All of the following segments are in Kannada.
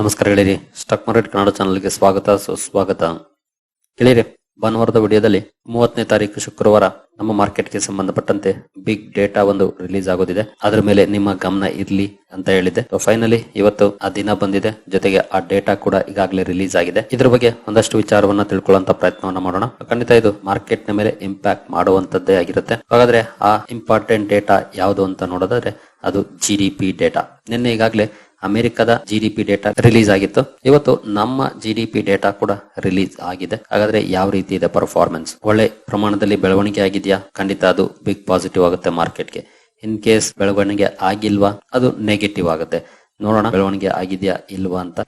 ನಮಸ್ಕಾರ ಗೆಳೆಯರಿ. ಸ್ಟಾಕ್ ಮಾರ್ಕೆಟ್ ಕನ್ನಡ ಚಾನಲ್ಗೆ ಸ್ವಾಗತ, ಸುಸ್ವಾಗತ. ಗೆಳೆಯರಿ, ಭಾನುವಾರದ ವಿಡಿಯೋದಲ್ಲಿ ಮೂವತ್ತನೇ ತಾರೀಕು ಶುಕ್ರವಾರ ನಮ್ಮ ಮಾರ್ಕೆಟ್ಗೆ ಸಂಬಂಧಪಟ್ಟಂತೆ ಬಿಗ್ ಡೇಟಾ ಒಂದು ರಿಲೀಸ್ ಆಗೋದಿದೆ. ಅದರ ಮೇಲೆ ನಿಮ್ಮ ಗಮನ ಇರಲಿ ಅಂತ ಹೇಳಿದೆ ಫೈನಲಿ ಇವತ್ತು ಆ ದಿನ ಬಂದಿದೆ. ಜೊತೆಗೆ ಆ ಡೇಟಾ ಕೂಡ ಈಗಾಗಲೇ ರಿಲೀಸ್ ಆಗಿದೆ. ಇದ್ರ ಬಗ್ಗೆ ಒಂದಷ್ಟು ವಿಚಾರವನ್ನ ತಿಳ್ಕೊಳ್ಳುವಂತ ಪ್ರಯತ್ನವನ್ನ ಮಾಡೋಣ. ಖಂಡಿತ ಇದು ಮಾರ್ಕೆಟ್ನ ಮೇಲೆ ಇಂಪ್ಯಾಕ್ಟ್ ಮಾಡುವಂತದ್ದೇ ಆಗಿರುತ್ತೆ. ಹಾಗಾದ್ರೆ ಆ ಇಂಪಾರ್ಟೆಂಟ್ ಡೇಟಾ ಯಾವುದು ಅಂತ ನೋಡೋದಾದ್ರೆ ಅದು ಜಿ ಡಿ ಪಿ ಡೇಟಾ. ನಿನ್ನೆ ಈಗಾಗಲೇ ಅಮೆರಿಕದ G D P data release ಆಗಿತ್ತು. ಇವತ್ತು ನಮ್ಮ ಜಿ ಡಿ ಪಿ ಡೇಟಾ ಕೂಡ ರಿಲೀಸ್ ಆಗಿದೆ. ಹಾಗಾದ್ರೆ ಯಾವ ರೀತಿ ಇದೆ ಪರ್ಫಾರ್ಮೆನ್ಸ್ ಒಳ್ಳೆ ಪ್ರಮಾಣದಲ್ಲಿ ಬೆಳವಣಿಗೆ ಆಗಿದೆಯಾ? ಖಂಡಿತ ಅದು ಬಿಗ್ ಪಾಸಿಟಿವ್ ಆಗುತ್ತೆ ಮಾರ್ಕೆಟ್ಗೆ ಇನ್ ಕೇಸ್ ಬೆಳವಣಿಗೆ ಆಗಿಲ್ವಾ? ಅದು ನೆಗೆಟಿವ್ ಆಗುತ್ತೆ. ನೋಡೋಣ ಬೆಳವಣಿಗೆ ಆಗಿದೆಯಾ ಇಲ್ವಾ ಅಂತ.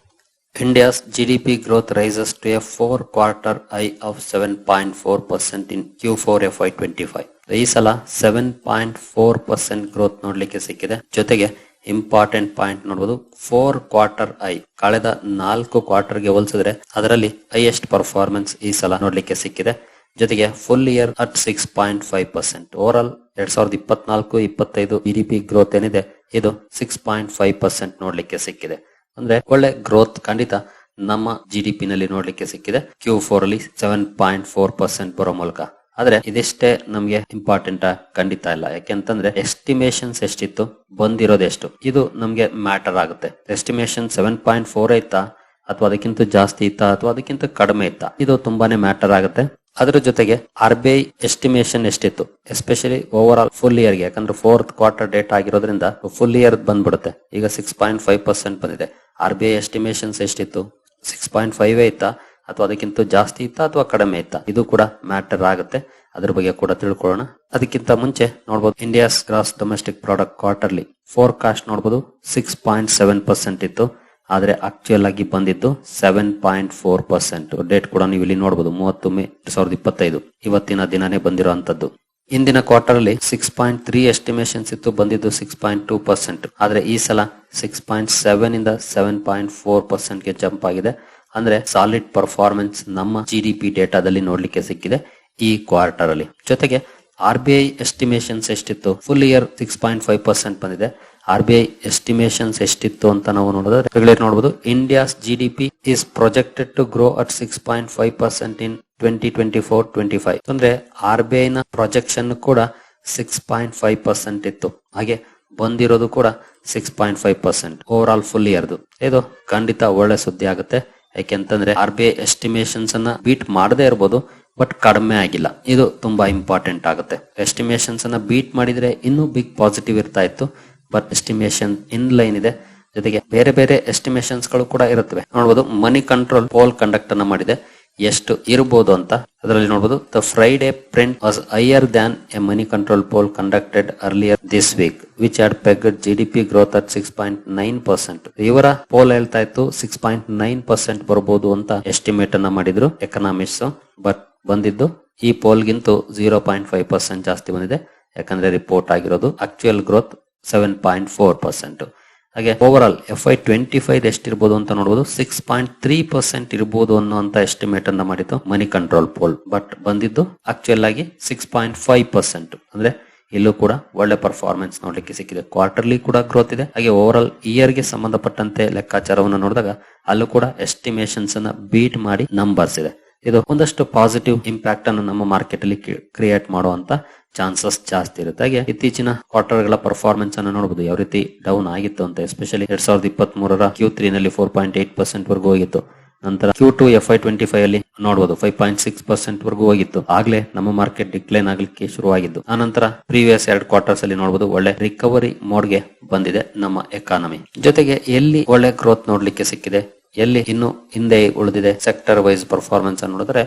India's GDP growth rises to a four quarter high of seven point four percent in Q four F Y twenty five ಈ ಸಲ seven point four percent growth ನೋಡ್ಲಿಕ್ಕೆ ಸಿಕ್ಕಿದೆ. ಜೊತೆಗೆ ಇಂಪಾರ್ಟೆಂಟ್ ಪಾಯಿಂಟ್ ನೋಡಬಹುದು ಫೋರ್ ಕ್ವಾರ್ಟರ್ ಐ ಕಳೆದ ನಾಲ್ಕು ಕ್ವಾರ್ಟರ್ಗೆ ಹೋಲಿಸಿದ್ರೆ ಅದರಲ್ಲಿ ಹೈಯೆಸ್ಟ್ ಪರ್ಫಾರ್ಮೆನ್ಸ್ ಈ ಸಲ ನೋಡ್ಲಿಕ್ಕೆ ಸಿಕ್ಕಿದೆ. ಜೊತೆಗೆ full year at six point five percent overall ಎರಡ್ ಸಾವಿರದ ಇಪ್ಪತ್ನಾಲ್ಕು, ಇಪ್ಪತ್ತೈದು ಜಿಡಿಪಿ ಗ್ರೋತ್ ಏನಿದೆ, ಇದು ಸಿಕ್ಸ್ ಪಾಯಿಂಟ್ ಫೈವ್ ಪರ್ಸೆಂಟ್ ನೋಡ್ಲಿಕ್ಕೆ ಸಿಕ್ಕಿದೆ. ಅಂದ್ರೆ ಒಳ್ಳೆ ಗ್ರೋತ್ ಖಂಡಿತ ನಮ್ಮ ಜಿಡಿಪಿ ನಲ್ಲಿ ನೋಡ್ಲಿಕ್ಕೆ ಸಿಕ್ಕಿದೆ. ಕ್ಯೂ ಫೋರ್ ಅಲ್ಲಿ ಸೆವೆನ್ ಪಾಯಿಂಟ್ ಫೋರ್ ಪರ್ಸೆಂಟ್ ಬರೋ ಮೂಲಕ. ಆದ್ರೆ ಇದಿಷ್ಟೇ ನಮ್ಗೆ ಇಂಪಾರ್ಟೆಂಟ್ ಖಂಡಿತ ಇಲ್ಲ. ಯಾಕೆಂತಂದ್ರೆ ಎಸ್ಟಿಮೇಶನ್ಸ್ ಎಷ್ಟಿತ್ತು, ಬಂದಿರೋದು ಎಷ್ಟು? ಇದು ನಮ್ಗೆ ಮ್ಯಾಟರ್ ಆಗುತ್ತೆ. ಎಸ್ಟಿಮೇಶನ್ ಸೆವೆನ್ ಪಾಯಿಂಟ್ ಫೋರ್ ಐತಾ? ಅಥವಾ ಅದಕ್ಕಿಂತ ಜಾಸ್ತಿ ಇತ್ತಾ? ಅಥವಾ ಅದಕ್ಕಿಂತ ಕಡಿಮೆ ಇತ್ತಾ? ಇದು ತುಂಬಾನೇ ಮ್ಯಾಟರ್ ಆಗುತ್ತೆ. ಅದರ ಜೊತೆಗೆ ಆರ್ ಬಿ ಐ ಎಸ್ಟಿಮೇಶನ್ ಎಷ್ಟಿತ್ತು? ಎಸ್ಪೆಷಲಿ ಓವರ್ ಆಲ್ ಫುಲ್ ಇಯರ್ಗೆ. ಯಾಕಂದ್ರೆ ಫೋರ್ತ್ ಕ್ವಾರ್ಟರ್ ಡೇಟ್ ಆಗಿರೋದ್ರಿಂದ ಫುಲ್ ಇಯರ್ ಬಂದ್ಬಿಡುತ್ತೆ. ಈಗ ಸಿಕ್ಸ್ ಪಾಯಿಂಟ್ ಫೈವ್ ಪರ್ಸೆಂಟ್ ಬಂದಿದೆ. ಆರ್ ಬಿ ಐ ಎಸ್ಟಿಮೇಶನ್ಸ್ ಎಷ್ಟಿತ್ತು? ಸಿಕ್ಸ್ ಪಾಯಿಂಟ್ ಫೈವ್ ಇತ್ತಾ ಅಥವಾ ಅದಕ್ಕಿಂತ ಜಾಸ್ತಿ ಇತ್ತಾ ಅಥವಾ ಕಡಿಮೆ ಇತ್ತಾ? ಇದು ಕೂಡ ಮ್ಯಾಟರ್ ಆಗುತ್ತೆ. ಅದ್ರ ಬಗ್ಗೆ ಕೂಡ ತಿಳ್ಕೊಳ್ಳೋಣ. ಅದಕ್ಕಿಂತ ಮುಂಚೆ ನೋಡಬಹುದು India's gross domestic product quarterly forecast ನೋಡಬಹುದು ಸಿಕ್ಸ್ ಪಾಯಿಂಟ್ ಸೆವೆನ್ ಪರ್ಸೆಂಟ್ ಇತ್ತು. ಆದ್ರೆ ಆಕ್ಚುಯಲ್ ಆಗಿ ಬಂದಿದ್ದು seven point four percent date ಕೂಡ ನೀವು ಇಲ್ಲಿ ನೋಡಬಹುದು ಮೂವತ್ತು ಮೇ ಎರಡ್ ಸಾವಿರದ ಇಪ್ಪತ್ತೈದು. ಇವತ್ತಿನ ದಿನನೇ ಬಂದಿರುವಂತದ್ದು ಇಂದಿನ ಕ್ವಾರ್ಟರ್ ಅಲ್ಲಿ ಸಿಕ್ಸ್ ಪಾಯಿಂಟ್ ತ್ರೀ ಎಸ್ಟಿಮೇಷನ್ಸ್ ಇತ್ತು, ಬಂದಿದ್ದು ಸಿಕ್ಸ್ ಪಾಯಿಂಟ್ ಟೂ ಪರ್ಸೆಂಟ್ ಆದ್ರೆ ಈ ಸಲ ಸಿಕ್ಸ್ ಪಾಯಿಂಟ್ ಸೆವೆನ್ ಇಂದ ಸೆವೆನ್ ಪಾಯಿಂಟ್ ಫೋರ್ ಪರ್ಸೆಂಟ್ಗೆ ಜಂಪ್ ಆಗಿದೆ. ಅಂದ್ರೆ ಸಾಲಿಡ್ ಪರ್ಫಾರ್ಮೆನ್ಸ್ ನಮ್ಮ ಜಿ ಡಿ ಪಿ ಡೇಟಾದಲ್ಲಿ ನೋಡ್ಲಿಕ್ಕೆ ಸಿಕ್ಕಿದೆ ಈ ಕ್ವಾರ್ಟರ್ ಅಲ್ಲಿ. ಜೊತೆಗೆ ಆರ್ ಬಿ ಐ ಎಸ್ಟಿಮೇಷನ್ಸ್ ಎಷ್ಟಿತ್ತು? Full year six point five percent ಬಂದಿದೆ. ಆರ್ ಬಿ ಐ ಎಸ್ಟಿಮೇಷನ್ಸ್ ಎಷ್ಟಿತ್ತು ಅಂತ ನಾವು ನೋಡಿದ್ರೆ ರೆಗ್ಯುಲೇಟ್ ನೋಡಬಹುದು India's G D P is projected to grow at six point five percent in twenty twenty four twenty five ಅಂದ್ರೆ ಆರ್ ಬಿ ಐ ನ ಪ್ರೊಜೆಕ್ಷನ್ ಕೂಡ ಸಿಕ್ಸ್ ಪಾಯಿಂಟ್ ಫೈವ್ ಪರ್ಸೆಂಟ್ ಇತ್ತು. ಹಾಗೆ ಬಂದಿರೋದು ಕೂಡ six point five percent over all full ಇಯರ್ದು ಇದು ಖಂಡಿತ ಒಳ್ಳೆ ಸುದ್ದಿ ಆಗುತ್ತೆ. ಯಾಕೆಂತಂದ್ರೆ ಆರ್ ಬಿ ಐ ಎಸ್ಟಿಮೇಷನ್ಸ್ ಅನ್ನ ಬೀಟ್ ಮಾಡದೇ ಇರಬಹುದು ಬಟ್ ಕಡಿಮೆ ಆಗಿಲ್ಲ. ಇದು ತುಂಬಾ ಇಂಪಾರ್ಟೆಂಟ್ ಆಗುತ್ತೆ. ಎಸ್ಟಿಮೇಷನ್ಸ್ ಅನ್ನ ಬೀಟ್ ಮಾಡಿದ್ರೆ ಇನ್ನೂ ಬಿಗ್ ಪಾಸಿಟಿವ್ ಇರ್ತಾ ಇತ್ತು ಬಟ್ ಎಸ್ಟಿಮೇಷನ್ ಇನ್ ಲೈನ್ ಇದೆ. ಜೊತೆಗೆ ಬೇರೆ ಬೇರೆ ಎಸ್ಟಿಮೇಷನ್ಸ್ಗಳು ಕೂಡ ಇರುತ್ತವೆ. ನೋಡಬಹುದು ಮನಿ ಕಂಟ್ರೋಲ್ ಪೋಲ್ ಕಂಡಕ್ಟ್ ಅನ್ನ ಮಾಡಿದೆ. ಎಷ್ಟು ಇರಬಹುದು ಅಂತ ಅದರಲ್ಲಿ ನೋಡಬಹುದು the Friday print was higher than a Moneycontrol poll conducted earlier this week which are peg G D P growth at six point nine percent ಇವರ ಪೋಲ್ ಹೇಳ್ತಾ ಇತ್ತು ಸಿಕ್ಸ್ ಪಾಯಿಂಟ್ ನೈನ್ ಪರ್ಸೆಂಟ್ ಬರಬಹುದು ಅಂತ ಎಸ್ಟಿಮೇಟ್ ಅನ್ನ ಮಾಡಿದ್ರು ಎಕನಾಮಿಕ್ಸ್ ಬಟ್ ಬಂದಿದ್ದು ಈ ಪೋಲ್ಗಿಂತೂ ಜೀರೋ ಪಾಯಿಂಟ್ ಫೈವ್ ಪರ್ಸೆಂಟ್ ಜಾಸ್ತಿ ಬಂದಿದೆ. ಯಾಕಂದ್ರೆ ರಿಪೋರ್ಟ್ ಆಗಿರೋದು actual growth seven point four percent ಹಾಗೆ overall F Y twenty five ಎಷ್ಟಿರ್ಬೋದು ಅಂತ ನೋಡಬಹುದು ಸಿಕ್ಸ್ ಪಾಯಿಂಟ್ ತ್ರೀ ಪರ್ಸೆಂಟ್ ಇರ್ಬೋದು ಅನ್ನುವಂತ ಎಸ್ಟಿಮೇಟ್ ಅನ್ನ ಮಾಡಿತ್ತು ಮನಿ ಕಂಟ್ರೋಲ್ ಪೋಲ್ ಬಟ್ ಬಂದಿದ್ದು ಆಕ್ಚುಯಲ್ ಆಗಿ ಸಿಕ್ಸ್ ಪಾಯಿಂಟ್ ಫೈವ್ ಪರ್ಸೆಂಟ್ ಅಂದ್ರೆ ಇಲ್ಲೂ ಕೂಡ ಒಳ್ಳೆ ಪರ್ಫಾರ್ಮೆನ್ಸ್ ನೋಡ್ಲಿಕ್ಕೆ ಸಿಕ್ಕಿದೆ. ಕ್ವಾರ್ಟರ್ಲಿ ಕೂಡ ಗ್ರೋತ್ ಇದೆ. ಹಾಗೆ ಓವರ್ ಆಲ್ ಇಯರ್ಗೆ ಸಂಬಂಧಪಟ್ಟಂತೆ ಲೆಕ್ಕಾಚಾರವನ್ನು ನೋಡಿದಾಗ ಅಲ್ಲೂ ಕೂಡ ಎಸ್ಟಿಮೇಷನ್ಸ್ ಅನ್ನ ಬೀಟ್ ಮಾಡಿ ನಂಬರ್ಸ್ ಇದೆ. ಇದು ಒಂದಷ್ಟು ಪಾಸಿಟಿವ್ ಇಂಪ್ಯಾಕ್ಟ್ ಅನ್ನು ನಮ್ಮ ಮಾರ್ಕೆಟ್ ಅಲ್ಲಿ ಕ್ರಿಯೇಟ್ ಮಾಡುವಂತ ಚಾನ್ಸಸ್ ಜಾಸ್ತಿ ಇರುತ್ತೆ. ಹಾಗೆ ಇತ್ತೀಚಿನ ಕ್ವಾರ್ಟರ್ಗಳ ಪರ್ಫಾರ್ಮೆನ್ಸ್ ಅನ್ನು ನೋಡಬಹುದು ಯಾವ ರೀತಿ ಡೌನ್ ಆಗಿತ್ತು ಅಂತ ಎಸ್ಪೆಷಲಿ ಎರಡ್ ಸಾವಿರದ ಇಪ್ಪತ್ತ್ ಮೂರರ ಕ್ಯೂ ತ್ರೀ ನಲ್ಲಿ ಫೋರ್ ಪಾಯಿಂಟ್ ಏಟ್ ಪರ್ಸೆಂಟ್ ವರೆಗೂ ಹೋಗಿತ್ತು. ನಂತರ Q two F Y twenty five ಅಲ್ಲಿ ನೋಡಬಹುದು ಫೈವ್ ಪಾಯಿಂಟ್ ಸಿಕ್ಸ್ ಪರ್ಸೆಂಟ್ ವರೆಗೂ ಹೋಗಿತ್ತು. ಆಗ್ಲೇ ನಮ್ಮ ಮಾರ್ಕೆಟ್ ಡಿಕ್ಲೈನ್ ಆಗ್ಲಿಕ್ಕೆ ಶುರುವಾಗಿದ್ದು ಆನಂತರ ಪ್ರೀವಿಯಸ್ ಎರಡು ಕ್ವಾರ್ಟರ್ಸ್ ಅಲ್ಲಿ ನೋಡಬಹುದು ಒಳ್ಳೆ ರಿಕವರಿ ಮೋಡ್ಗೆ ಬಂದಿದೆ ನಮ್ಮ ಎಕಾನಮಿ ಜೊತೆಗೆ ಎಲ್ಲಿ ಒಳ್ಳೆ ಗ್ರೋತ್ ನೋಡ್ಲಿಕ್ಕೆ ಸಿಕ್ಕಿದೆ? ಎಲ್ಲಿ ಇನ್ನು ಹಿಂದೆ ಉಳಿದಿದೆ ಸೆಕ್ಟರ್ ವೈಸ್ ಪರ್ಫಾರ್ಮೆನ್ಸ್ ಅನ್ನು ನೋಡಿದ್ರೆ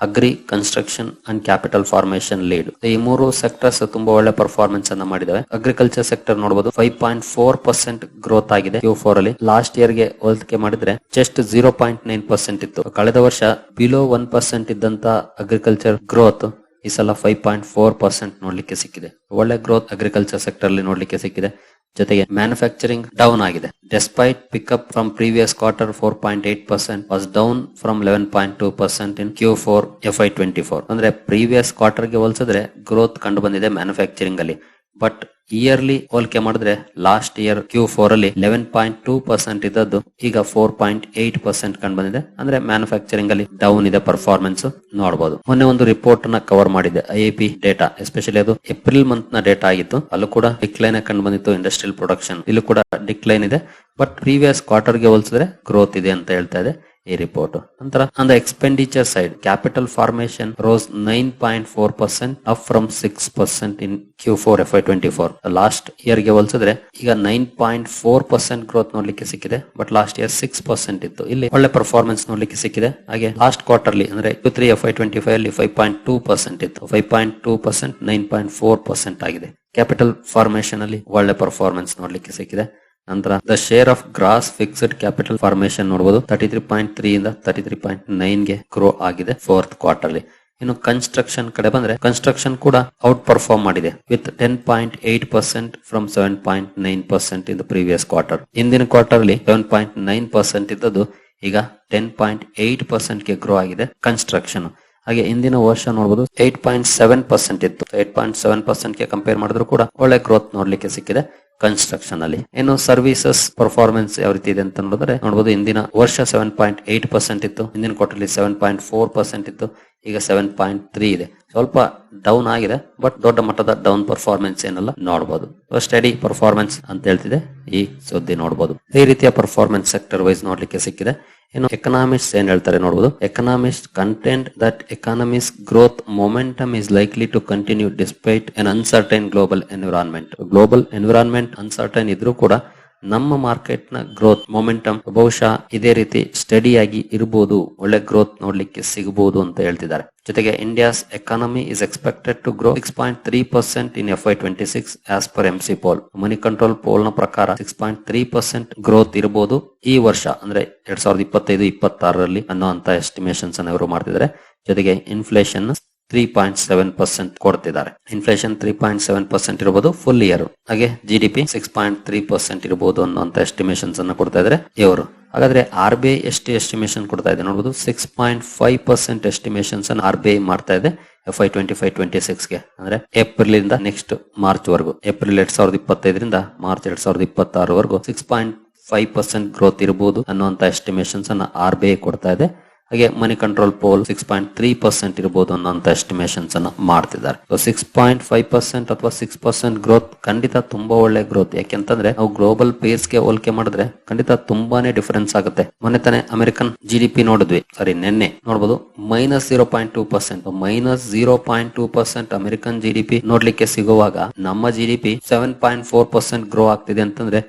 agri construction and capital formation lead ಈ ಮೂರು ಸೆಕ್ಟರ್ಸ್ ತುಂಬಾ ಒಳ್ಳೆ ಪರ್ಫಾರ್ಮೆನ್ಸ್ ಅನ್ನ ಮಾಡಿದಾವೆ. ಅಗ್ರಿಕಲ್ಚರ್ ಸೆಕ್ಟರ್ ನೋಡಬಹುದು five point four percent growth ಆಗಿದೆ ಕ್ಯೂ ಫೋರ್ ಅಲ್ಲಿ. ಲಾಸ್ಟ್ ಇಯರ್ಗೆ ಹೋಲಿಕೆ ಮಾಡಿದ್ರೆ just zero point nine percent ಇತ್ತು. ಕಳೆದ ವರ್ಷ ಬಿಲೋ ಒನ್ ಪರ್ಸೆಂಟ್ ಇದ್ದಂತ ಅಗ್ರಿಕಲ್ಚರ್ ಗ್ರೋತ್ ಈ ಸಲ ಫೈವ್ ಪಾಯಿಂಟ್ ಫೋರ್ ಪರ್ಸೆಂಟ್ ನೋಡ್ಲಿಕ್ಕೆ ಸಿಕ್ಕಿದೆ. ಒಳ್ಳೆ ಗ್ರೋತ್ ಅಗ್ರಿಕಲ್ಚರ್ ಸೆಕ್ಟರ್ ಅಲ್ಲಿ ನೋಡ್ಲಿಕ್ಕೆ ಸಿಕ್ಕಿದೆ. ಜೊತೆಗೆ ಮ್ಯಾನುಫ್ಯಾಕ್ಚರಿಂಗ್ ಡೌನ್ ಆಗಿದೆ. Despite pickup from previous quarter four point eight percent was down from eleven point two percent in Q four F Y twenty four ಅಂದ್ರೆ ಪ್ರೀವಿಯಸ್ ಕ್ವಾರ್ಟರ್ಗೆ ಹೋಲಿಸಿದ್ರೆ ಗ್ರೋತ್ ಕಂಡು ಬಂದಿದೆ ಮ್ಯಾನುಫ್ಯಾಕ್ಚರಿಂಗ್ ಅಲ್ಲಿ. ಬಟ್ ಇಯರ್ಲಿ ಹೋಲಿಕೆ ಮಾಡಿದ್ರೆ ಲಾಸ್ಟ್ ಇಯರ್ ಕ್ಯೂ ಫೋರ್ ಅಲ್ಲಿ ಲೆವೆನ್ ಪಾಯಿಂಟ್ ಟೂ ಪರ್ಸೆಂಟ್ ಇದ್ದದ್ದು, ಈಗ ಫೋರ್ ಪಾಯಿಂಟ್ ಏಟ್ ಪರ್ಸೆಂಟ್ ಕಂಡು ಬಂದಿದೆ. ಅಂದ್ರೆ ಮ್ಯಾನುಫ್ಯಾಕ್ಚರಿಂಗ್ ಅಲ್ಲಿ ಡೌನ್ ಇದೆ ಪರ್ಫಾರ್ಮೆನ್ಸ್ ನೋಡಬಹುದು ಮೊನ್ನೆ ಒಂದು ರಿಪೋರ್ಟ್ನ ಕವರ್ ಮಾಡಿದೆ ಐ ಡೇಟಾ ಎಸ್ಪೆಷಲಿ ಅದು ಏಪ್ರಿಲ್ ಮಂತ್ನ ಡೇಟಾ ಆಗಿತ್ತು. ಅಲ್ಲೂ ಕೂಡ ಡಿಕ್ಲೈನ್ ಕಂಡು ಬಂದಿತ್ತು ಇಂಡಸ್ಟ್ರಿಯಲ್ ಪ್ರೊಡಕ್ಷನ್ ಇಲ್ಲೂ ಕೂಡ ಡಿಕ್ಲೈನ್ ಇದೆ. ಬಟ್ ಪ್ರೀವಿಯಸ್ ಕ್ವಾರ್ಟರ್ಗೆ ಹೋಲಿಸಿದ್ರೆ ಗ್ರೋತ್ ಇದೆ ಅಂತ ಹೇಳ್ತಾ ಇದೆ. ಈ ರಿಪೋರ್ಟ್ ನಂತರ on the expenditure side capital formation rose nine point four percent up from six percent in Q four F Y twenty four last ಇಯರ್ಗೆ ಹೋಲಿಸಿದ್ರೆ, ಈಗ nine point four percent growth ನೋಡ್ಲಿಕ್ಕೆ ಸಿಕ್ಕಿದೆ but last year six percent ಇತ್ತು. ಇಲ್ಲಿ ಒಳ್ಳೆ ಪರ್ಫಾರ್ಮೆನ್ಸ್ ನೋಡ್ಲಿಕ್ಕೆ ಸಿಕ್ಕಿದೆ. ಹಾಗೆ ಲಾಸ್ಟ್ ಕ್ವಾರ್ಟರ್ಲಿ ಅಂದ್ರೆ Q three F Y twenty five ಅಲ್ಲಿ ಫೈವ್ ಪಾಯಿಂಟ್ ಟೂ ಪರ್ಸೆಂಟ್ ಇತ್ತು. Five point two percent nine point four percent ಆಗಿದೆ. ಕ್ಯಾಪಿಟಲ್ ಫಾರ್ಮೇಶನ್ ಅಲ್ಲಿ ಒಳ್ಳೆ ಪರ್ಫಾರ್ಮೆನ್ಸ್ ನೋಡ್ಲಿಕ್ಕೆ ಸಿಕ್ಕಿದೆ. ನಂತರ the share of gross fixed capital formation ನೋಡಬಹುದು ತರ್ಟಿ ತ್ರೀ ಪಾಯಿಂಟ್ ತ್ರೀ ಇಂದ ತರ್ಟಿ ತ್ರೀ ಪಾಯಿಂಟ್ ನೈನ್ಗೆ ಗ್ರೋ ಆಗಿದೆ ಫೋರ್ತ್ ಕ್ವಾರ್ಟರ್ಲಿ ಇನ್ನು ಕನ್ಸ್ಟ್ರಕ್ಷನ್ ಕಡೆ ಬಂದ್ರೆ ಕನ್ಸ್ಟ್ರಕ್ಷನ್ ಕೂಡ ಔಟ್ ಪರ್ಫಾರ್ಮ್ ಮಾಡಿದೆ with ten point eight percent from seven point nine percent in the previous quarter ಹಿಂದಿನ ಕ್ವಾರ್ಟರ್ ಅಲ್ಲಿ ಸೆವೆನ್ ಪಾಯಿಂಟ್ ನೈನ್ ಪರ್ಸೆಂಟ್ ಇದ್ದದ್ದು ಈಗ ಟೆನ್ ಪಾಯಿಂಟ್ ಏಟ್ ಪರ್ಸೆಂಟ್ಗೆ ಗ್ರೋ ಆಗಿದೆ ಕನ್ಸ್ಟ್ರಕ್ಷನ್ ಹಾಗೆ ಹಿಂದಿನ ವರ್ಷ ನೋಡಬಹುದು ಏಟ್ ಪಾಯಿಂಟ್ ಸೆವೆನ್ ಪರ್ಸೆಂಟ್ ಇತ್ತು. ಏಟ್ ಪಾಯಿಂಟ್ ಸೆವೆನ್ ಪರ್ಸೆಂಟ್ಗೆ ಕಂಪೇರ್ ಮಾಡಿದ್ರು ಕೂಡ ಒಳ್ಳೆ ಗ್ರೋತ್ ನೋಡ್ಲಿಕ್ಕೆ ಸಿಕ್ಕಿದೆ. ಕನ್ಸ್ಟ್ರಕ್ಷನ್ ಅಲ್ಲಿ. ಇನ್ನು ಸರ್ವಿಸಸ್ ಪರ್ಫಾರ್ಮೆನ್ಸ್ ಯಾವ ರೀತಿ ಇದೆ ಅಂತ ನೋಡಿದ್ರೆ ನೋಡಬಹುದು ಹಿಂದಿನ ವರ್ಷ ಸೆವೆನ್ ಪಾಯಿಂಟ್ ಏಟ್ ಪರ್ಸೆಂಟ್ ಇತ್ತು, ಹಿಂದಿನ quarterly seven point four percent ಇತ್ತು. ಈಗ ಸೆವೆನ್ ಪಾಯಿಂಟ್ ತ್ರೀ ಇದೆ. ಸ್ವಲ್ಪ ಡೌನ್ ಆಗಿದೆ ಬಟ್ ದೊಡ್ಡ ಮಟ್ಟದ ಡೌನ್ ಪರ್ಫಾರ್ಮೆನ್ಸ್ ಏನಲ್ಲ ನೋಡಬಹುದು ಸ್ಟಡಿ ಪರ್ಫಾರ್ಮೆನ್ಸ್ ಅಂತ ಹೇಳ್ತಿದೆ. ಈ ಸುದ್ದಿ ನೋಡಬಹುದು ಈ ರೀತಿಯ ಪರ್ಫಾರ್ಮೆನ್ಸ್ ಸೆಕ್ಟರ್ ವೈಸ್ ನೋಡ್ಲಿಕ್ಕೆ ಸಿಕ್ಕಿದೆ. ಇನ್ನು ಎಕನಾಮಿಸ್ಟ್ ಏನ್ ಹೇಳ್ತಾರೆ ನೋಡಬಹುದು economist content that economy's growth momentum is likely to continue despite an uncertain global environment global environment uncertain ಇದ್ರೂ ಕೂಡ ನಮ್ಮ ಮಾರ್ಕೆಟ್ನ ಗ್ರೋತ್ ಮೊಮೆಂಟಮ್ ಬಹುಶಃ ಇದೇ ರೀತಿ ಸ್ಟಡಿ ಆಗಿ ಇರಬಹುದು ಒಳ್ಳೆ ಗ್ರೋತ್ ನೋಡ್ಲಿಕ್ಕೆ ಸಿಗಬಹುದು ಅಂತ ಹೇಳ್ತಿದ್ದಾರೆ. ಜೊತೆಗೆ India's economy is expected to grow six point three percent in F Y twenty six as per M C poll Moneycontrol ಪೋಲ್ನ ಪ್ರಕಾರ six point three percent growth ಇರಬಹುದು ಈ ವರ್ಷ, ಅಂದ್ರೆ ಎರಡ್ ಸಾವಿರದ ಇಪ್ಪತ್ತೈದು, ಇಪ್ಪತ್ತಾರರಲ್ಲಿ ಅನ್ನೋ ಅಂತ ಎಸ್ಟಿಮೇಷನ್ಸ್ ಅನ್ನು ಇವರು ಮಾಡ್ತಿದ್ದಾರೆ. ಜೊತೆಗೆ inflation three point seven percent ಕೊಡ್ತಿದ್ದಾರೆ. Inflation three point seven percent ಇರಬಹುದು ಫುಲ್ ಇಯರ್ ಹಾಗೆ G D P six point three percent ಇರಬಹುದು ಅನ್ನುವಂತ ಎಸ್ಟಿಮೇಷನ್ಸ್ ಅನ್ನು ಕೊಡ್ತಾ ಇದ್ದಾರೆ ಇವರು. ಹಾಗಾದ್ರೆ ಆರ್ ಬಿ ಐ ಎಷ್ಟು ಎಸ್ಟಿಮೇಷನ್ ಕೊಡ್ತಾ ಇದೆ ನೋಡಬಹುದು six point five percent estimations ಅನ್ನು ಆರ್ ಬಿ ಐ ಮಾಡ್ತಾ ಇದೆ F Y twenty five twenty ಸಿಕ್ಸ್ಗೆ. ಅಂದ್ರೆ ಏಪ್ರಿಲ್ ಇಂದ ನೆಕ್ಸ್ಟ್ ಮಾರ್ಚ್ ವರೆಗೂ. ಏಪ್ರಿಲ್ ಎರಡ್ ಸಾವಿರದ ಇಪ್ಪತ್ತೈದರಿಂದ ಮಾರ್ಚ್ ಎರಡ್ ಸಾವಿರದ ಇಪ್ಪತ್ತಾರವರೆಗೂ six point five percent growth ಇರಬಹುದು ಅನ್ನುವಂತ ಎಸ್ಟಿಮೇಷನ್ಸ್ ಅನ್ನ ಆರ್ ಬಿ ಐ ಕೊಡ್ತಾ ಇದೆ. ಹಾಗೆ Moneycontrol poll six point three percent ಇರಬಹುದು ಅನ್ನೋಂತ ಎಸ್ಟಿಮೇಷನ್ಸ್ ಅನ್ನ ಮಾಡ್ತಿದ್ದಾರೆ. ಸಿಕ್ಸ್ ಪಾಯಿಂಟ್ ಫೈವ್ ಪರ್ಸೆಂಟ್ ಅಥವಾ ಸಿಕ್ಸ್ ಪರ್ಸೆಂಟ್ ಗ್ರೋತ್ ಖಂಡಿತ ತುಂಬಾ ಒಳ್ಳೆ ಗ್ರೋತ್ ಯಾಕೆಂತಂದ್ರೆ ನಾವು ಗ್ಲೋಬಲ್ ಪೇಸ್ಗೆ ಹೋಲಿಕೆ ಮಾಡಿದ್ರೆ ಖಂಡಿತ ತುಂಬಾನೇ ಡಿಫರೆನ್ಸ್ ಆಗುತ್ತೆ. ಮೊನ್ನೆ ತಾನೇ ಅಮೆರಿಕನ್ ಜಿ ಡಿ ಪಿ ನೋಡಿದ್ವಿ. ಸಾರಿ ನಿನ್ನೆ ನೋಡಬಹುದು minus zero point two percent minus zero point two percent American G D P ನೋಡ್ಲಿಕ್ಕೆ ಸಿಗುವಾಗ ನಮ್ಮ G D P seven point four percent grow ಆಗ್ತಿದೆ ಅಂತಂದ್ರೆ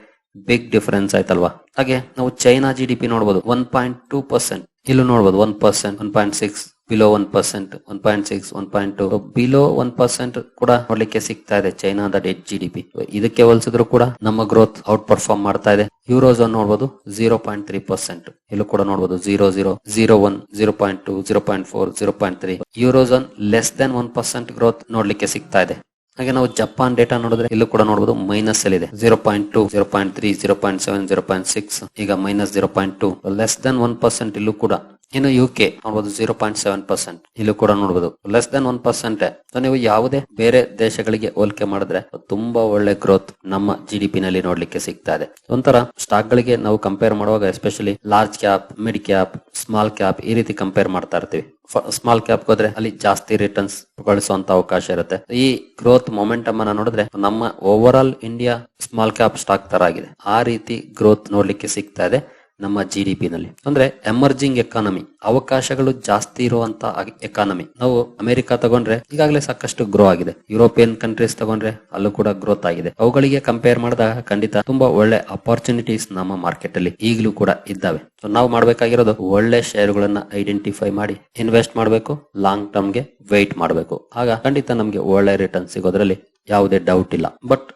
ಬಿಗ್ ಡಿಫರೆನ್ಸ್ ಆಯ್ತಲ್ವಾ? ಹಾಗೆ ನಾವು ಚೈನಾ ಜಿ ಡಿ ಪಿ ನೋಡಬಹುದು ಒನ್ ಪಾಯಿಂಟ್ ಟೂ ಪರ್ಸೆಂಟ್ ಇಲ್ಲೂ ನೋಡಬಹುದು one percent one point six below one percent one point six one point two below one percent ಕೂಡ ನೋಡ್ಲಿಕ್ಕೆ ಸಿಗ್ತಾ ಇದೆ ಚೈನಾದ ಡೆಟ್ ಜಿ ಡಿ ಪಿ ಇದಕ್ಕೆ ಹೋಲಿಸಿದ್ರು ಕೂಡ ನಮ್ಮ ಗ್ರೋತ್ ಔಟ್ ಪರ್ಫಾರ್ಮ್ ಮಾಡ್ತಾ ಇದೆ. ಯೂರೋಝೋನ್ ನೋಡಬಹುದು ಜೀರೋ ಪಾಯಿಂಟ್ ತ್ರೀ ಪರ್ಸೆಂಟ್ ಇಲ್ಲೂ ಕೂಡ ನೋಡಬಹುದು zero zero zero one zero point two zero point four zero point three Eurozone less than one percent growth ನೋಡ್ಲಿಕ್ಕೆ ಸಿಗ್ತಾ ಇದೆ. ಹಾಗೆ ನಾವು ಜಪಾನ್ ಡೇಟಾ ನೋಡಿದ್ರೆ ಇಲ್ಲೂ ಕೂಡ ನೋಡಬಹುದು ಮೈನಸ್ ಅಲ್ಲಿ ಇದೆ zero point two zero point three zero point seven zero point six ಈಗ minus zero point two less than one percent ಇಲ್ಲೂ ಕೂಡ ಇನ್ನು ಯು ಕೆ ನೋಡಬಹುದು ಜೀರೋ ಪಾಯಿಂಟ್ ಸೆವೆನ್ ಪರ್ಸೆಂಟ್ ಇಲ್ಲೂ ಕೂಡ ನೋಡಬಹುದು ಲೆಸ್ ದನ್ ಒನ್ ಪರ್ಸೆಂಟ್ ನೀವು ಯಾವುದೇ ಬೇರೆ ದೇಶಗಳಿಗೆ ಹೋಲಿಕೆ ಮಾಡಿದ್ರೆ ತುಂಬಾ ಒಳ್ಳೆ ಗ್ರೋತ್ ನಮ್ಮ ಜಿ ಡಿ ಪಿ ನಲ್ಲಿ ನೋಡ್ಲಿಕ್ಕೆ ಸಿಗ್ತಾ ಇದೆ. ಒಂಥರ ಸ್ಟಾಕ್ ಗಳಿಗೆ ನಾವು ಕಂಪೇರ್ ಮಾಡುವಾಗ especially large cap mid cap small cap ಈ ರೀತಿ ಕಂಪೇರ್ ಮಾಡ್ತಾ ಇರ್ತೀವಿ. ಸ್ಮಾಲ್ ಕ್ಯಾಪ್ ಹೋದ್ರೆ ಅಲ್ಲಿ ಜಾಸ್ತಿ ರಿಟರ್ನ್ಸ್ ಗಳಿಸುವಂತ ಅವಕಾಶ ಇರುತ್ತೆ. ಈ ಗ್ರೋತ್ ಮೊಮೆಂಟಮ್ ಅನ್ನ ನೋಡಿದ್ರೆ ನಮ್ಮ overall India small cap stock ತರ ಆಗಿದೆ. ಆ ರೀತಿ ಗ್ರೋತ್ ನೋಡ್ಲಿಕ್ಕೆ ಸಿಗ್ತಾ ಇದೆ. ನಮ್ಮ ಜಿ ಡಿ ಪಿ ನಲ್ಲಿ. ಅಂದ್ರೆ ಎಮರ್ಜಿಂಗ್ ಎಕಾನಮಿ ಅವಕಾಶಗಳು ಜಾಸ್ತಿ ಇರುವಂತ ಎಕಾನಮಿ ನಾವು ಅಮೆರಿಕ ತಗೊಂಡ್ರೆ ಈಗಾಗಲೇ ಸಾಕಷ್ಟು ಗ್ರೋ ಆಗಿದೆ. ಯುರೋಪಿಯನ್ ಕಂಟ್ರೀಸ್ ತಗೊಂಡ್ರೆ ಅಲ್ಲೂ ಕೂಡ ಗ್ರೋತ್ ಆಗಿದೆ. ಅವುಗಳಿಗೆ ಕಂಪೇರ್ ಮಾಡಿದಾಗ ಖಂಡಿತ ತುಂಬಾ ಒಳ್ಳೆ ಅಪಾರ್ಚುನಿಟೀಸ್ ನಮ್ಮ ಮಾರ್ಕೆಟ್ ಅಲ್ಲಿ ಈಗಲೂ ಕೂಡ ಇದ್ದಾವೆ. ಸೊ ನಾವು ಮಾಡಬೇಕಾಗಿರೋದು ಒಳ್ಳೆ ಶೇರ್ಗಳನ್ನ ಐಡೆಂಟಿಫೈ ಮಾಡಿ ಇನ್ವೆಸ್ಟ್ ಮಾಡಬೇಕು ಲಾಂಗ್ ಟರ್ಮ್ಗೆ ವೆಯ್ಟ್ ಮಾಡಬೇಕು. ಆಗ ಖಂಡಿತ ನಮಗೆ ಒಳ್ಳೆ ರಿಟರ್ನ್ ಸಿಗೋದ್ರಲ್ಲಿ ಯಾವುದೇ ಡೌಟ್ ಇಲ್ಲ. ಬಟ್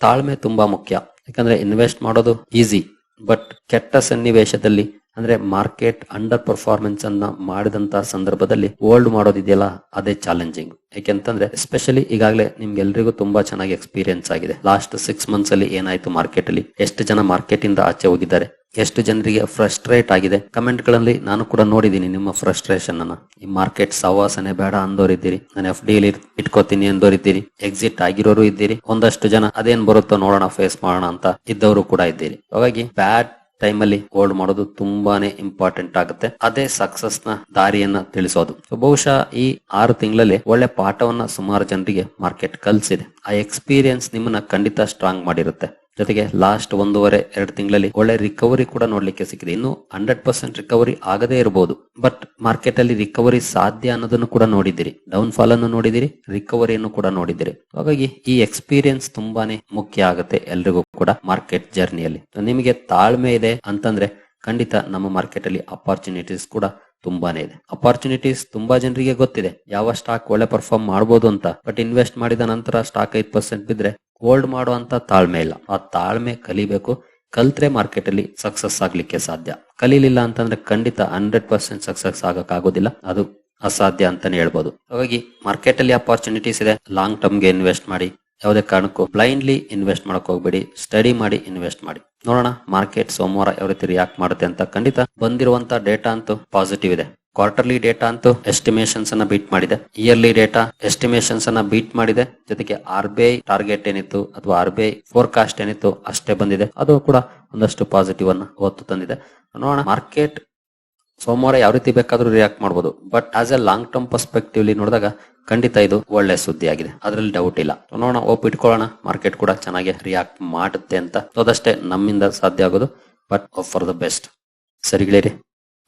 ತಾಳ್ಮೆ ತುಂಬಾ ಮುಖ್ಯ. ಯಾಕಂದ್ರೆ ಇನ್ವೆಸ್ಟ್ ಮಾಡೋದು ಈಸಿ ಬಟ್ ಕೆಟ್ಟ ಸನ್ನಿವೇಶದಲ್ಲಿ ಅಂದ್ರೆ ಮಾರ್ಕೆಟ್ ಅಂಡರ್ ಪರ್ಫಾರ್ಮೆನ್ಸ್ ಅನ್ನ ಮಾಡಿದಂತ ಸಂದರ್ಭದಲ್ಲಿ ಹೋಲ್ಡ್ ಮಾಡೋದಿದೆಯಲ್ಲ ಅದೇ ಚಾಲೆಂಜಿಂಗ್ ಯಾಕೆಂತಂದ್ರೆ ಎಸ್ಪೆಷಲಿ ಈಗಾಗಲೇ ನಿಮ್ಗೆಲ್ರಿಗೂ ತುಂಬಾ ಚೆನ್ನಾಗಿ ಎಕ್ಸ್ಪೀರಿಯನ್ಸ್ ಆಗಿದೆ. ಲಾಸ್ಟ್ ಸಿಕ್ಸ್ ಮಂತ್ಸ್ ಅಲ್ಲಿ ಏನಾಯ್ತು ಮಾರ್ಕೆಟ್ ಅಲ್ಲಿ? ಎಷ್ಟು ಜನ ಮಾರ್ಕೆಟ್ ಇಂದ ಆಚೆ ಹೋಗಿದ್ದಾರೆ? ಎಷ್ಟು ಜನರಿಗೆ ಫ್ರಸ್ಟ್ರೇಟ್ ಆಗಿದೆ? ಕಮೆಂಟ್ಗಳಲ್ಲಿ ನಾನು ಕೂಡ ನೋಡಿದ್ದೀನಿ ನಿಮ್ಮ ಫ್ರಸ್ಟ್ರೇಷನ್ ಅನ್ನ. ಈ ಮಾರ್ಕೆಟ್ ಸವಾಸನೆ ಬೇಡ ಅಂದೋರಿದ್ದೀರಿ. ನಾನು ಎಫ್ ಡಿ ಇಟ್ಕೋತೀನಿ ಅಂದೋರಿದ್ದೀರಿ. ಎಕ್ಸಿಟ್ ಆಗಿರೋರು ಇದ್ದೀರಿ. ಒಂದಷ್ಟು ಜನ ಅದೇನ್ ಬರುತ್ತೋ ನೋಡೋಣ ಫೇಸ್ ಮಾಡೋಣ ಅಂತ ಇದ್ದವರು ಕೂಡ ಇದ್ದೀರಿ. ಹಾಗಾಗಿ ಬ್ಯಾಡ್ ಟೈಮಲ್ಲಿ ಹೋಲ್ಡ್ ಮಾಡೋದು ತುಂಬಾನೇ ಇಂಪಾರ್ಟೆಂಟ್ ಆಗುತ್ತೆ. ಅದೇ ಸಕ್ಸಸ್ನ ದಾರಿಯನ್ನ ತಿಳಿಸೋದು. ಬಹುಶಃ ಈ ಆರು ತಿಂಗಳಲ್ಲಿ ಒಳ್ಳೆ ಪಾಠವನ್ನ ಸುಮಾರು ಜನರಿಗೆ ಮಾರ್ಕೆಟ್ ಕಲ್ಸಿದೆ. ಆ ಎಕ್ಸ್ಪೀರಿಯನ್ಸ್ ನಿಮ್ಮನ್ನ ಖಂಡಿತ ಸ್ಟ್ರಾಂಗ್ ಮಾಡಿರುತ್ತೆ. ಜೊತೆಗೆ ಲಾಸ್ಟ್ ಒಂದೂವರೆ, ಎರಡು ತಿಂಗಳಲ್ಲಿ ಒಳ್ಳೆ ರಿಕವರಿ ಕೂಡ ನೋಡ್ಲಿಕ್ಕೆ ಸಿಕ್ಕಿದೆ. ಇನ್ನು ಹಂಡ್ರೆಡ್ ಪರ್ಸೆಂಟ್ ರಿಕವರಿ ಆಗದೇ ಇರಬಹುದು ಬಟ್ ಮಾರ್ಕೆಟ್ ಅಲ್ಲಿ ರಿಕವರಿ ಸಾಧ್ಯ ಅನ್ನೋದನ್ನು ಕೂಡ ನೋಡಿದಿರಿ ಡೌನ್ ಫಾಲ್ ಅನ್ನು ನೋಡಿದಿರಿ ರಿಕವರಿಯನ್ನು ಕೂಡ ನೋಡಿದಿರಿ ಹಾಗಾಗಿ ಈ ಎಕ್ಸ್ಪೀರಿಯನ್ಸ್ ತುಂಬಾನೇ ಮುಖ್ಯ ಆಗುತ್ತೆ ಎಲ್ರಿಗೂ ಕೂಡ ಮಾರ್ಕೆಟ್ ಜರ್ನಿಯಲ್ಲಿ ನಿಮಗೆ ತಾಳ್ಮೆ ಇದೆ ಅಂತಂದ್ರೆ ಖಂಡಿತ ನಮ್ಮ ಮಾರ್ಕೆಟ್ ಅಲ್ಲಿ ಅಪಾರ್ಚುನಿಟೀಸ್ ಕೂಡ ತುಂಬಾನೇ ಇದೆ. ಅಪಾರ್ಚುನಿಟೀಸ್ ತುಂಬಾ ಜನರಿಗೆ ಗೊತ್ತಿದೆ. ಯಾವ ಸ್ಟಾಕ್ ಒಳ್ಳೆ ಪರ್ಫಾರ್ಮ್ ಮಾಡಬಹುದು ಅಂತ. ಬಟ್ ಇನ್ವೆಸ್ಟ್ ಮಾಡಿದ ನಂತರ ಸ್ಟಾಕ್ ಐದು ಪರ್ಸೆಂಟ್ ಬಿದ್ರೆ ಹೋಲ್ಡ್ ಮಾಡುವಂತ ತಾಳ್ಮೆ ಇಲ್ಲ. ಆ ತಾಳ್ಮೆ ಕಲಿಬೇಕು. ಕಲ್ತ್ರೆ ಮಾರ್ಕೆಟ್ ಅಲ್ಲಿ ಸಕ್ಸಸ್ ಆಗ್ಲಿಕ್ಕೆ ಸಾಧ್ಯ. ಕಲೀಲಿಲ್ಲ ಅಂತಂದ್ರೆ ಖಂಡಿತ ಹಂಡ್ರೆಡ್ ಪರ್ಸೆಂಟ್ ಸಕ್ಸಸ್ ಆಗಕ್ಕಾಗೋದಿಲ್ಲ. ಅದು ಅಸಾಧ್ಯ ಅಂತಾನೆ ಹೇಳ್ಬೋದು. ಹಾಗಾಗಿ ಮಾರ್ಕೆಟ್ ಅಲ್ಲಿ ಅಪಾರ್ಚುನಿಟೀಸ್ ಇದೆ. ಲಾಂಗ್ ಟರ್ಮ್ಗೆ ಇನ್ವೆಸ್ಟ್ ಮಾಡಿ. ಯಾವುದೇ ಕಾರಣಕ್ಕೂ ಬ್ಲೈಂಡ್ಲಿ ಇನ್ವೆಸ್ಟ್ ಮಾಡಕ್ ಹೋಗ್ಬೇಡಿ. ಸ್ಟಡಿ ಮಾಡಿ ಇನ್ವೆಸ್ಟ್ ಮಾಡಿ. ನೋಡೋಣ ಮಾರ್ಕೆಟ್ ಸೋಮವಾರ ಯಾವ ರೀತಿ ರಿಯಾಕ್ಟ್ ಮಾಡುತ್ತೆ ಅಂತ ಖಂಡಿತ ಬಂದಿರುವಂತ ಡೇಟಾ ಅಂತೂ ಪಾಸಿಟಿವ್ ಇದೆ. ಕ್ವಾರ್ಟರ್ಲಿ ಡೇಟಾ ಅಂತೂ ಎಸ್ಟಿಮೇಷನ್ಸ್ ಅನ್ನ ಬೀಟ್ ಮಾಡಿದೆ. ಇಯರ್ಲಿ ಡೇಟಾ ಎಸ್ಟಿಮೇಷನ್ಸ್ ಅನ್ನ ಬೀಟ್ ಮಾಡಿದೆ. ಜೊತೆಗೆ ಆರ್ ಬಿ ಐ ಟಾರ್ಗೆಟ್ ಏನಿತ್ತು ಅಥವಾ ಆರ್ ಬಿ ಐ ಫೋರ್ಕಾಸ್ಟ್ ಏನಿತ್ತು ಅಷ್ಟೇ ಬಂದಿದೆ. ಅದು ಕೂಡ ಒಂದಷ್ಟು ಪಾಸಿಟಿವ್ ಅನ್ನ ಹೊತ್ತು ತಂದಿದೆ. ನೋಡೋಣ ಮಾರ್ಕೆಟ್ ಸೋಮವಾರ ಯಾವ ರೀತಿ ಬೇಕಾದ್ರೂ ರಿಯಾಕ್ಟ್ ಮಾಡಬಹುದು but as a long term perspectively ನೋಡಿದಾಗ ಖಂಡಿತ ಇದು ಒಳ್ಳೆ ಸುದ್ದಿ ಆಗಿದೆ ಅದರಲ್ಲಿ ಡೌಟ್ ಇಲ್ಲ. ನೋಡೋಣ ಓಪ್ ಇಟ್ಕೊಳ್ಳೋಣ. ಮಾರ್ಕೆಟ್ ಕೂಡ ಚೆನ್ನಾಗಿ ರಿಯಾಕ್ಟ್ ಮಾಡುತ್ತೆ ಅಂತ. ಅದಷ್ಟೇ ನಮ್ಮಿಂದ ಸಾಧ್ಯ ಆಗೋದು. ಬಟ್ ಫಾರ್ ದ ಬೆಸ್ಟ್ ಸರಿಗಳೇ ಗೆಳೆಯರಿ